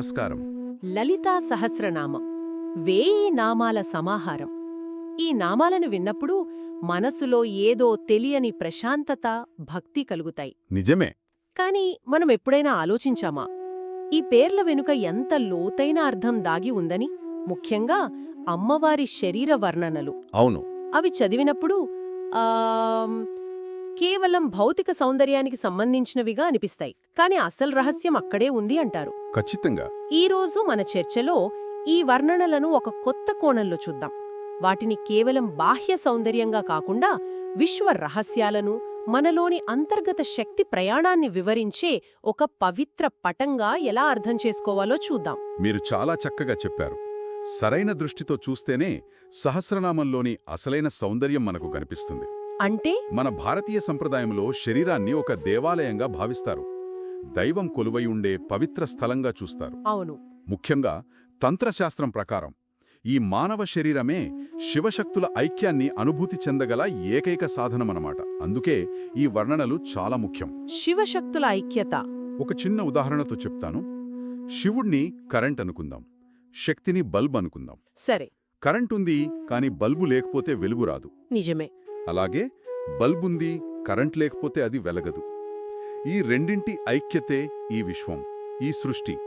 నమస్కారం. లలితా సహస్రనామం. వేయి నామాల సమాహారం. ఈ నామాలను విన్నప్పుడు మనసులో ఏదో తెలియని ప్రశాంతత భక్తి కలుగుతాయి. నిజమే. కాని మనం ఎప్పుడైనా ఆలోచించామా? ఈ పేర్ల వెనుక ఎంత లోతైన అర్థం దాగి ఉందని? ముఖ్యంగా అమ్మవారి శరీర వర్ణనలు. అవును. అవి చదివినప్పుడు కేవలం భౌతిక సౌందర్యానికి సంబంధించినవిగా అనిపిస్తాయి. కాని అసలు రహస్యం అక్కడే ఉంది అంటారు. ఖచ్చితంగా. ఈరోజు మన చర్చలో ఈ వర్ణనలను ఒక కొత్త కోణంలో చూద్దాం. వాటిని కేవలం బాహ్య సౌందర్యంగా కాకుండా విశ్వ రహస్యాలను మనలోని అంతర్గత శక్తి ప్రయాణాన్ని వివరించే ఒక పవిత్ర పటంగా ఎలా అర్థం చేసుకోవాలో చూద్దాం. మీరు చాలా చక్కగా చెప్పారు. సరైన దృష్టితో చూస్తేనే సహస్రనామంలోని అసలైన సౌందర్యం మనకు కనిపిస్తుంది. అంటే? మన భారతీయ సంప్రదాయంలో శరీరాన్ని ఒక దేవాలయంగా భావిస్తారు. దైవం కొలువై ఉండే పవిత్ర స్థలంగా చూస్తారు. అవును. ముఖ్యంగా తంత్రశాస్త్రం ప్రకారం ఈ మానవ శరీరమే శివశక్తుల ఐక్యాన్ని అనుభూతి చెందగల ఏకైక సాధనమనమాట అందుకే ఈ వర్ణనలు చాలా ముఖ్యం. శివశక్తుల ఐక్యత. ఒక చిన్న ఉదాహరణతో చెప్తాను. శివుణ్ణి కరెంట్ అనుకుందాం. శక్తిని బల్బ్ అనుకుందాం. సరే. కరెంట్ ఉంది కానీ బల్బు లేకపోతే వెలుగు రాదు. నిజమే. అలాగే బల్బ్ ఉంది కరెంట్ లేకపోతే అది వెలగదు. ఈ రెండింటి ఐక్యతే ఈ విశ్వం ఈ సృష్టి.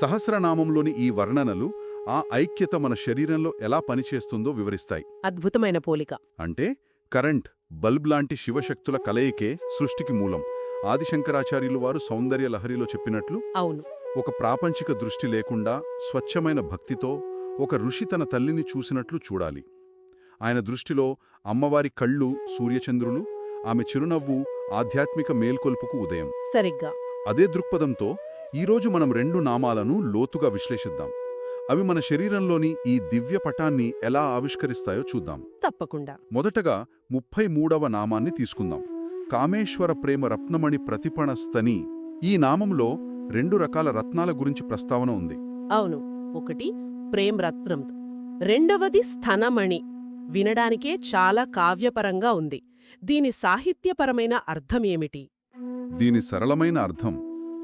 సహస్రనామంలోని ఈ వర్ణనలు ఆ ఐక్యత మన శరీరంలో ఎలా పనిచేస్తుందో వివరిస్తాయి. అద్భుతమైన పోలిక. అంటే కరెంట్ బల్బ్ లాంటి శివశక్తుల కలయికే సృష్టికి మూలం. ఆదిశంకరాచార్యులు వారు సౌందర్య లహరిలో చెప్పినట్లు అవును. ఒక ప్రాపంచిక దృష్టి లేకుండా స్వచ్ఛమైన భక్తితో ఒక ఋషి తన తల్లిని చూసినట్లు చూడాలి. ఆయన దృష్టిలో అమ్మవారి కళ్ళు సూర్యచంద్రులు ఆమె చిరునవ్వు ఆధ్యాత్మిక మేల్కొల్పుకు ఉదయం. సరిగ్గా. అదే దృక్పథంతో ఈరోజు మనం రెండు నామాలను లోతుగా విశ్లేషిద్దాం. అవి మన శరీరంలోని ఈ దివ్య పటాన్ని ఎలా ఆవిష్కరిస్తాయో చూద్దాం. తప్పకుండా. మొదటగా ముప్పై మూడవ నామాన్ని తీసుకుందాం. కామేశ్వర ప్రేమ రత్నమణి ప్రతిపణస్తని ఈ నామంలో రెండు రకాల రత్నాల గురించి ప్రస్తావన ఉంది. అవును. ఒకటి ప్రేమ్ రత్నం. రెండవది స్థనమణి. వినడానికే చాలా కావ్యపరంగా ఉంది. దీని సాహిత్యపరమైన అర్థమేమిటి దీని సరళమైన అర్థం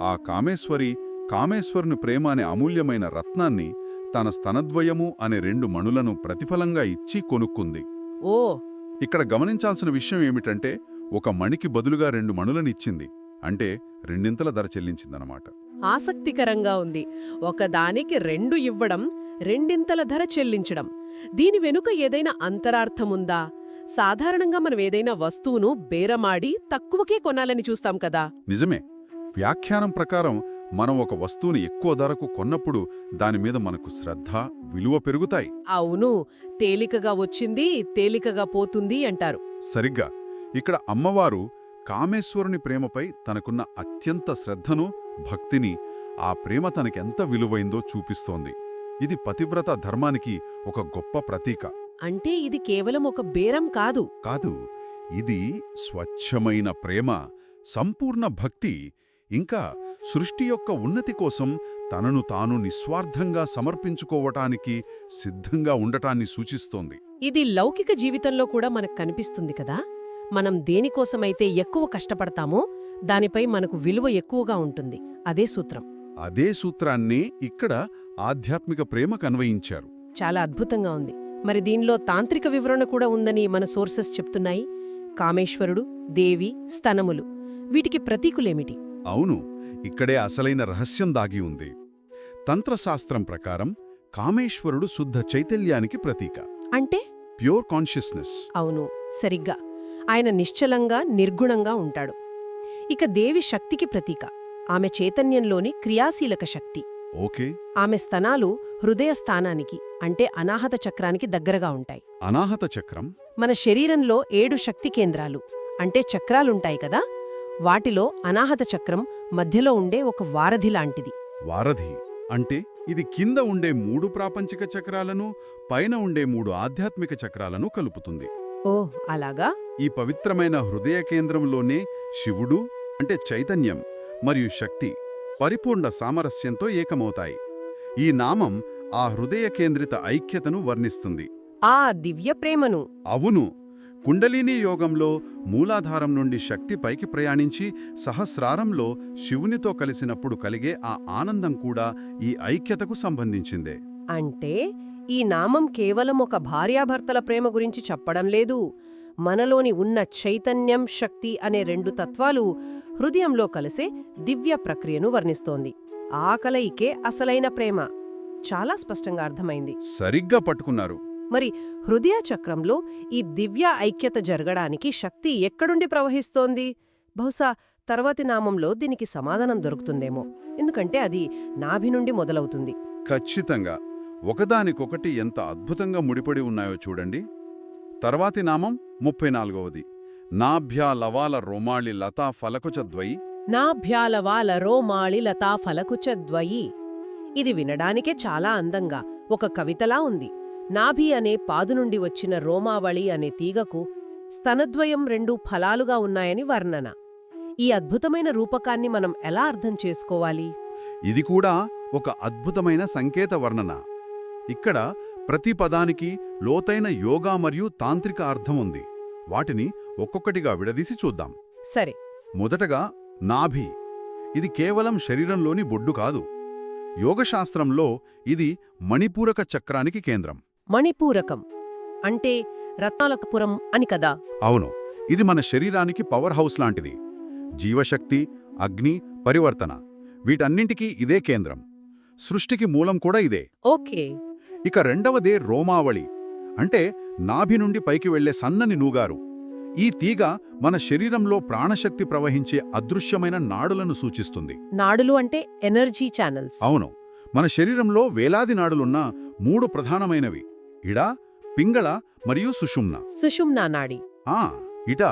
ఆ కామేశ్వరి కామేశ్వరుని ప్రేమ అనే అమూల్యమైన రత్నాన్ని తన స్తనద్వయము అనే రెండు మణులను ప్రతిఫలంగా ఇచ్చి కొనుక్కుంది. ఓ! ఇక్కడ గమనించాల్సిన విషయం ఏమిటంటే ఒక మణికి బదులుగా రెండు మణులనిచ్చింది. అంటే రెండింతల ధర చెల్లించిందనమాట. ఆసక్తికరంగా ఉంది. ఒకదానికి రెండు ఇవ్వడం రెండింతల ధర చెల్లించడం. దీని వెనుక ఏదైనా అంతరార్థముందా? సాధారణంగా మనం ఏదైనా వస్తువును బేరమాడి తక్కువకే కొనాలని చూస్తాం కదా. నిజమే. వ్యాఖ్యానం ప్రకారం మనం ఒక వస్తువుని ఎక్కువ ధరకు కొన్నప్పుడు దానిమీద మనకు శ్రద్ధ విలువ పెరుగుతాయి. అవును. తేలికగా వచ్చింది తేలికగా పోతుంది అంటారు. సరిగ్గా. ఇక్కడ అమ్మవారు కామేశ్వరుని ప్రేమపై తనకున్న అత్యంత శ్రద్ధను భక్తిని ఆ ప్రేమ తనకెంత విలువైందో చూపిస్తోంది. ఇది పతివ్రత ధర్మానికి ఒక గొప్ప ప్రతీక. అంటే ఇది కేవలం ఒక బేరం కాదు. కాదు ఇది స్వచ్ఛమైన ప్రేమ సంపూర్ణ భక్తి ఇంకా సృష్టి యొక్క ఉన్నతి కోసం తనను తాను నిస్వార్థంగా సమర్పించుకోవటానికి సిద్ధంగా ఉండటాన్ని సూచిస్తోంది. ఇది లౌకిక జీవితంలో కూడా మనకు కనిపిస్తుంది కదా. మనం దేనికోసమైతే ఎక్కువ కష్టపడతామో దానిపై మనకు విలువ ఎక్కువగా ఉంటుంది. అదే సూత్రం. అదే సూత్రాన్ని ఇక్కడ ఆధ్యాత్మిక ప్రేమకు అన్వయించారు చాలా అద్భుతంగా ఉంది. మరి దీనిలో తాంత్రిక వివరణ కూడా ఉందని మన సోర్సెస్ చెప్తున్నాయి. కామేశ్వరుడు దేవి స్తనములు. వీటికి ప్రతీకులేమిటి? అవును ఇక్కడే అసలైన రహస్యం దాగి ఉంది. తంత్రశాస్త్రం ప్రకారం కామేశ్వరుడు శుద్ధ చైతన్యానికి ప్రతీక. అంటే? Pure consciousness. అవును సరిగ్గా. ఆయన నిశ్చలంగా నిర్గుణంగా ఉంటాడు. ఇక దేవి శక్తికి ప్రతీక. ఆమె చైతన్యంలోని క్రియాశీలక శక్తి. ఓకే. ఆమె స్తనాలు హృదయ స్థానానికి అంటే అనాహత చక్రానికి దగ్గరగా ఉంటాయి. అనాహత చక్రం? మన శరీరంలో ఏడు శక్తి కేంద్రాలు అంటే చక్రాలుంటాయి కదా? వాటిలో అనాహత చక్రం మధ్యలో ఉండే ఒక వారధి లాంటిది. వారధి అంటే ఇది కింద ఉండే మూడు ప్రాపంచిక చక్రాలను పైన ఉండే మూడు ఆధ్యాత్మిక చక్రాలను కలుపుతుంది. ఓ అలాగా? ఈ పవిత్రమైన హృదయ కేంద్రంలోనే శివుడు అంటే చైతన్యం మరియు శక్తి పరిపూర్ణ సామరస్యంతో ఏకమవుతాయి. ఈ నామం ఆ హృదయ కేంద్రిత ఐక్యతను వర్ణిస్తుంది. ఆ దివ్య ప్రేమను. అవును. కుండలిని యోగంలో మూలాధారం నుండి శక్తి పైకి ప్రయాణించి సహస్రారంలో శివునితో కలిసినప్పుడు కలిగే ఆ ఆనందం కూడా ఈ ఐక్యతకు సంబంధించిందే. అంటే ఈ నామం కేవలం ఒక భార్యాభర్తల ప్రేమ గురించి చెప్పడం లేదు. మనలోని ఉన్న చైతన్యం శక్తి అనే రెండు తత్వాలు హృదయంలో కలిసే దివ్య ప్రక్రియను వర్ణిస్తోంది. ఆ కలయికే అసలైన ప్రేమ. చాలా స్పష్టంగా అర్థమైంది. సరిగ్గా పట్టుకున్నారు. మరి హృదయ చక్రంలో ఈ దివ్య ఐక్యత జరగడానికి శక్తి ఎక్కడుండి ప్రవహిస్తోంది? బహుశా తర్వాతి నామంలో దీనికి సమాధానం దొరుకుతుందేమో. ఎందుకంటే అది నాభి నుండి మొదలవుతుంది. ఖచ్చితంగా. ఒకదానికొకటి ఎంత అద్భుతంగా ముడిపడి ఉన్నాయో చూడండి. తర్వాతి నామం ముప్పై నాలుగవది. నాభ్యా లవాల రోమాళి లతా ఫలకుచ ద్వయి నాభ్యాలవాల రోమాళి లతా ఫలకుచద్వయి ఇది వినడానికే చాలా అందంగా ఒక కవితలా ఉంది. నాభి అనే పాదు నుండి వచ్చిన రోమావళి అనే తీగకు స్తనద్వయం రెండు ఫలాలుగా ఉన్నాయని వర్ణన. ఈ అద్భుతమైన రూపకాన్ని మనం ఎలా అర్థం చేసుకోవాలి? ఇది కూడా ఒక అద్భుతమైన సంకేత వర్ణన. ఇక్కడ ప్రతి పదానికి లోతైన యోగా మరియు తాంత్రిక అర్థం ఉంది. వాటిని ఒక్కొక్కటిగా విడదీసి చూద్దాం. సరే. మొదటగా నాభి. ఇది కేవలం శరీరంలోని బొడ్డు కాదు. యోగశాస్త్రంలో ఇది మణిపూరక చక్రానికి కేంద్రం. మణిపూరకం అంటే రత్నాలకపురం అని కదా? అవును. ఇది మన శరీరానికి పవర్ హౌస్ లాంటిది. జీవశక్తి అగ్ని పరివర్తన వీటన్నింటికీ ఇదే కేంద్రం. సృష్టికి మూలం కూడా ఇదే. ఓకే. ఇక రెండవదే రోమావళి. అంటే నాభి నుండి పైకి వెళ్ళే సన్నని నూగారు. ఈ తీగ మన శరీరంలో ప్రాణశక్తి ప్రవహించే అదృశ్యమైన నాడులను సూచిస్తుంది. నాడులు అంటే ఎనర్జీ ఛానల్స్. అవును మన శరీరంలో వేలాది నాడులున్న మూడు ప్రధానమైనవి. ఇడ పింగళ మరియు సుషుమ్న. సుషుమ్నా నాడి. ఆ ఇట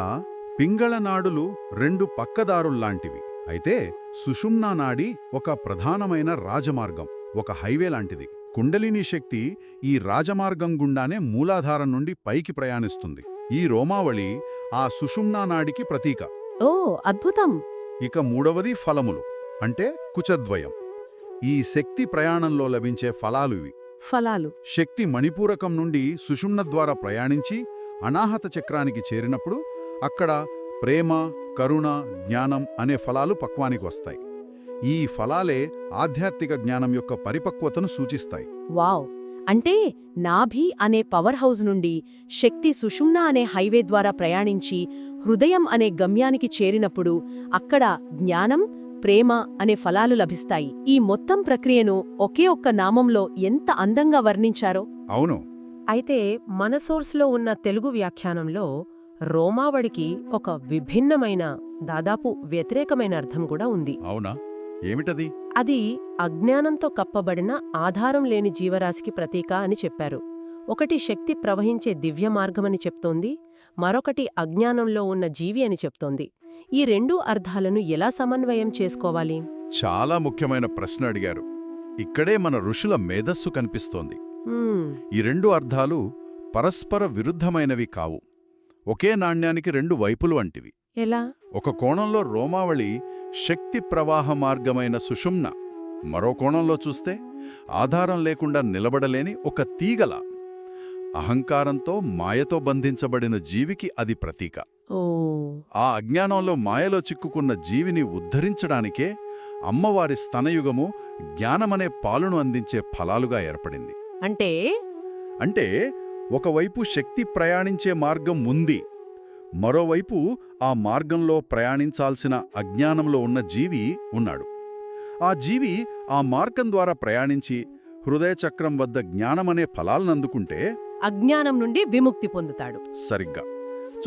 పింగళ నాడులు రెండు పక్కదారుల్లాంటివి. అయితే సుషుమ్నా నాడి ఒక ప్రధానమైన రాజమార్గం ఒక హైవే లాంటిది. కుండలిని శక్తి ఈ రాజమార్గం గుండానే మూలాధారం నుండి పైకి ప్రయాణిస్తుంది. ఈ రోమావళి ఆ సుషుమ్నా నాడికి ప్రతీక. ఓ అద్భుతం! ఇక మూడవది ఫలములు అంటే కుచద్వయం. ఈ శక్తి ప్రయాణంలో లభించే ఫలాలు ఇవి. ఫలాలు. శక్తి మణిపూరకం నుండి సుషుమ్న ద్వారా ప్రయాణించి అనాహత చక్రానికి చేరినప్పుడు అక్కడ ప్రేమ కరుణ జ్ఞానం అనే ఫలాలు పక్వానికి వస్తాయి. ఈ ఫలాలే ఆధ్యాత్మిక జ్ఞానం యొక్క పరిపక్వతను సూచిస్తాయి. వావ్! అంటే నాభి అనే పవర్ హౌస్ నుండి శక్తి సుషుమ్న అనే హైవే ద్వారా ప్రయాణించి హృదయం అనే గమ్యానికి చేరినప్పుడు అక్కడ జ్ఞానం ప్రేమ అనే ఫలాలు లభిస్తాయి. ఈ మొత్తం ప్రక్రియను ఒకే ఒక్క నామంలో ఎంత అందంగా వర్ణించారో? అవును. అయితే మన సోర్స్లో ఉన్న తెలుగు వ్యాఖ్యానంలో రోమావడికి ఒక విభిన్నమైన దాదాపు వ్యతిరేకమైన అర్థం కూడా ఉంది. అవునా? ఏమిటది? అది అజ్ఞానంతో కప్పబడిన ఆధారం లేని జీవరాశికి ప్రతీక అని చెప్పారు. ఒకటి శక్తి ప్రవహించే దివ్య మార్గమని చెప్తోంది మరొకటి అజ్ఞానంలో ఉన్న జీవి అని చెప్తోంది. ఈ రెండు అర్థాలను ఎలా సమన్వయం చేసుకోవాలి? చాలా ముఖ్యమైన ప్రశ్న అడిగారు. ఇక్కడే మన ఋషుల మేధస్సు కనిపిస్తోంది. ఈ రెండు అర్థాలు పరస్పర విరుద్ధమైనవి కావు. ఒకే నాణ్యానికి రెండు వైపులు వంటివి. ఎలా? ఒక కోణంలో రోమావళి శక్తి ప్రవాహ మార్గమైన సుషుమ్న మరో కోణంలో చూస్తే ఆధారం లేకుండా నిలబడలేని ఒక తీగల అహంకారంతో మాయతో బంధించబడిన జీవికి అది ప్రతీక. ఆ అజ్ఞానంలో మాయలో చిక్కుకున్న జీవిని ఉద్ధరించడానికే అమ్మవారి స్తనయుగము జ్ఞానమనే పాలును అందించే ఫలాలుగా ఏర్పడింది. అంటే? అంటే ఒకవైపు శక్తి ప్రయాణించే మార్గం ఉంది. మరోవైపు ఆ మార్గంలో ప్రయాణించాల్సిన అజ్ఞానంలో ఉన్న జీవి ఉన్నాడు. ఆ జీవి ఆ మార్గం ద్వారా ప్రయాణించి హృదయచక్రం వద్ద జ్ఞానమనే ఫలాలనందుకుంటే అజ్ఞానం నుండి విముక్తి పొందుతాడు. సరిగ్గా.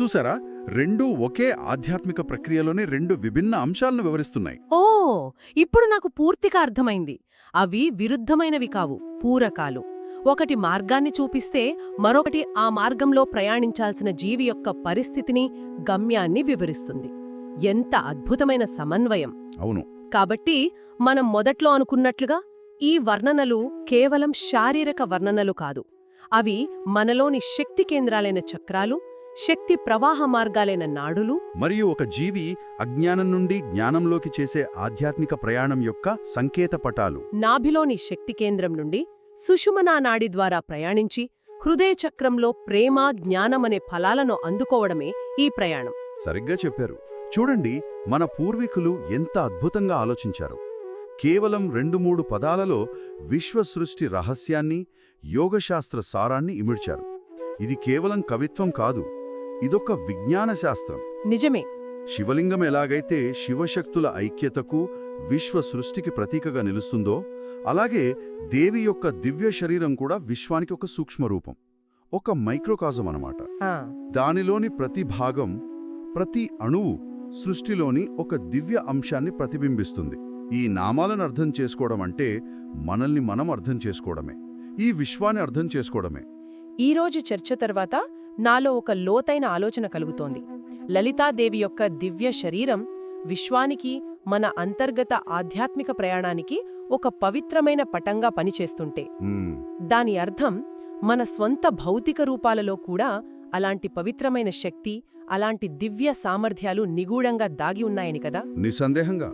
చూసారా? రెండూ ఒకే ఆధ్యాత్మిక ప్రక్రియలోని రెండు విభిన్న అంశాలను వివరిస్తున్నాయి. ఓ! ఇప్పుడు నాకు పూర్తిగా అర్థమైంది. అవి విరుద్ధమైనవి కావు పూరకాలు. ఒకటి మార్గాన్ని చూపిస్తే మరొకటి ఆ మార్గంలో ప్రయాణించాల్సిన జీవి యొక్క పరిస్థితిని గమ్యాన్ని వివరిస్తుంది. ఎంత అద్భుతమైన సమన్వయం! అవును. కాబట్టి మనం మొదట్లో అనుకున్నట్లుగా ఈ వర్ణనలు కేవలం శారీరక వర్ణనలు కాదు. అవి మనలోని శక్తి కేంద్రాలైన చక్రాలు శక్తి ప్రవాహ మార్గాలైన నాడులు మరియు ఒక జీవి అజ్ఞానం నుండి జ్ఞానంలోకి చేసే ఆధ్యాత్మిక ప్రయాణం యొక్క సంకేత పటాలు నాభిలోని శక్తి కేంద్రం నుండి సుషుమనా నాడి ద్వారా ప్రయాణించి హృదయ చక్రంలో ప్రేమ జ్ఞానమనే ఫలాలను అందుకోవడమే ఈ ప్రయాణం. సరిగ్గా చెప్పారు. చూడండి మన పూర్వీకులు ఎంత అద్భుతంగా ఆలోచించారు. కేవలం రెండు మూడు పదాలలో విశ్వసృష్టి రహస్యాన్ని యోగశాస్త్ర సారాన్ని ఇమిడ్చారు. ఇది కేవలం కవిత్వం కాదు ఇదొక విజ్ఞాన శాస్త్రం. నిజమే. శివలింగం ఎలాగైతే శివశక్తుల ఐక్యతకు విశ్వ సృష్టికి ప్రతీకగా నిలుస్తుందో అలాగే దేవి యొక్క దివ్య శరీరం కూడా విశ్వానికి ఒక సూక్ష్మరూపం ఒక మైక్రోకాజం అన్నమాట. ఆ, దానిలోని ప్రతి భాగం ప్రతి అణువు సృష్టిలోని ఒక దివ్య అంశాన్ని ప్రతిబింబిస్తుంది. ఈ నామాలను అర్థం చేసుకోవడం అంటే మనల్ని మనం అర్థం చేసుకోవడమే ఈ విశ్వాన్ని అర్థం చేసుకోవడమే. ఈరోజు చర్చ తర్వాత నాలో ఒక లోతైన ఆలోచన కలుగుతోంది. లలితాదేవి యొక్క దివ్య శరీరం విశ్వానికి మన అంతర్గత ఆధ్యాత్మిక ప్రయాణానికి ఒక పవిత్రమైన పటంగా పనిచేస్తుంటే. దాని అర్థం మన స్వంత భౌతిక రూపాలలో కూడా అలాంటి పవిత్రమైన శక్తి అలాంటి దివ్య సామర్థ్యాలు నిగూఢంగా దాగి ఉన్నాయని కదా? నిస్సందేహంగా.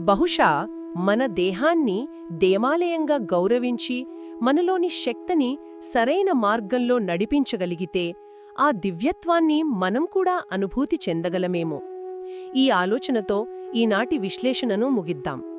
బహుశా మన దేహాన్ని దేవాలయంగా గౌరవించి మనలోని శక్తిని సరైన మార్గంలో నడిపించగలిగితే ఆ దివ్యత్వాన్ని మనం కూడా అనుభూతి చెందగలమేమో. ఈ ఆలోచనతో ఈనాటి విశ్లేషణను ముగిద్దాం.